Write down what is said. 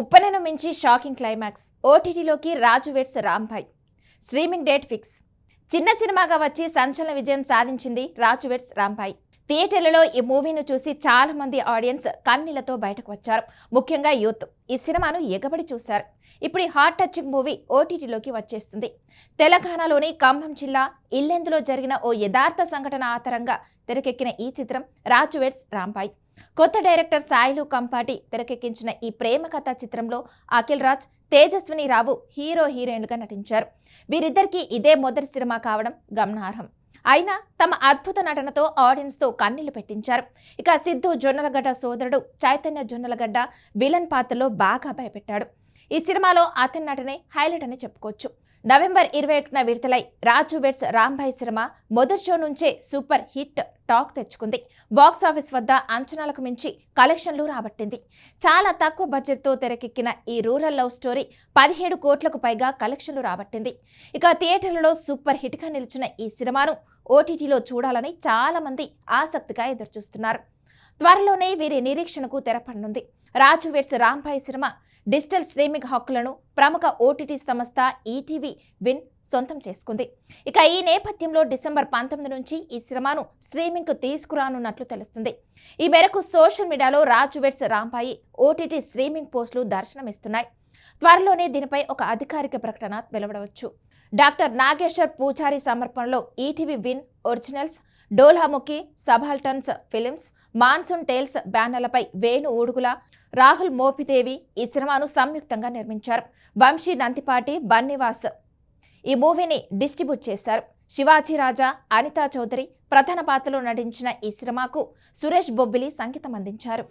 ఉప్పనను మించి shocking climax. ఓటీటీలోకి Raju weds Rambai streaming date fix. చిన్న సినిమాగా వచ్చి సంచలన విజయం సాధించింది రాజు వెట్స్ రాంభాయ్ థియేటర్లలో ఈ మూవీని చూసి చాలా మంది ఆడియన్స్ కన్నీళ్ళతో బయటకు వచ్చారు. ముఖ్యంగా యూత్ ఈ సినిమాను ఎగబడి చూశారు. ఇప్పుడు ఈ హార్ట్ టచింగ్ మూవీ ఓటీటీలోకి వచ్చేస్తుంది. తెలంగాణలోని ఖమ్మం జిల్లా ఇల్లెందులో జరిగిన ఓ యథార్థ సంఘటన ఆధారంగా తెరకెక్కిన ఈ చిత్రం రాచువేట్స్ రాంపాయ్ కొత్త డైరెక్టర్ సాయిలు కంపాటి తెరకెక్కించిన ఈ ప్రేమ కథా చిత్రంలో అఖిల్ రాజ్ తేజస్విని రావు హీరో హీరోయిన్లుగా నటించారు. వీరిద్దరికీ ఇదే మొదటి సినిమా కావడం గమనార్హం. అయినా తమ అద్భుత నటనతో ఆడియన్స్తో కన్నీళ్ళు పెట్టించారు. ఇక సిద్ధు జొన్నలగడ్డ సోదరుడు చైతన్య జొన్నలగడ్డ విలన్ పాత్రలో బాగా భయపెట్టాడు. ఈ సినిమాలో అతని నటనే హైలైట్ అని చెప్పుకోవచ్చు. నవంబర్ ఇరవై ఒకటిన విడుదలై రాజు వెట్స్ రాంభాయ్ సినిమా మొదటి షో నుంచే సూపర్ హిట్ టాక్ తెచ్చుకుంది. బాక్స్ ఆఫీస్ వద్ద అంచనాలకు మించి కలెక్షన్లు రాబట్టింది. చాలా తక్కువ బడ్జెట్తో తెరకెక్కిన ఈ రూరల్ లవ్ స్టోరీ పదిహేడు కోట్లకు పైగా కలెక్షన్లు రాబట్టింది. ఇక థియేటర్లలో సూపర్ హిట్గా నిలిచిన ఈ సినిమాను ఓటీటీలో చూడాలని చాలామంది ఆసక్తిగా ఎదురుచూస్తున్నారు. త్వరలోనే వీరి నిరీక్షణకు తెరపడనుంది. Raju weds Rambai cinema digital streaming హక్కులను ప్రముఖ ఓటీటీ సంస్థ ఈటీవీ విన్ సొంతం చేసుకుంది. ఇక ఈ నేపథ్యంలో డిసెంబర్ పంతొమ్మిది నుంచి ఈ సినిమాను స్ట్రీమింగ్కు తీసుకురానున్నట్లు తెలుస్తుంది. ఈ మేరకు సోషల్ మీడియాలో రాజు వెట్స్ ఓటీటీ స్ట్రీమింగ్ పోస్టులు దర్శనమిస్తున్నాయి. త్వరలోనే దీనిపై ఒక అధికారిక ప్రకటన వెలువడవచ్చు. డాక్టర్ నాగేశ్వర్ పూజారి సమర్పణలో ETV Win originals Dolamukhi subalterns films monsoon tales బ్యానర్లపై Venu Udugula Rahul Mopidevi ఈ సినిమాను సంయుక్తంగా నిర్మించారు. వంశీ నంతిపాటి బన్నివాస్ ఈ మూవీని డిస్ట్రిబ్యూట్ చేశారు. శివాజీ రాజా అనితా చౌదరి ప్రధాన పాత్రలో నటించిన ఈ సినిమాకు సురేష్ బొబ్బిలి సంగీతం అందించారు.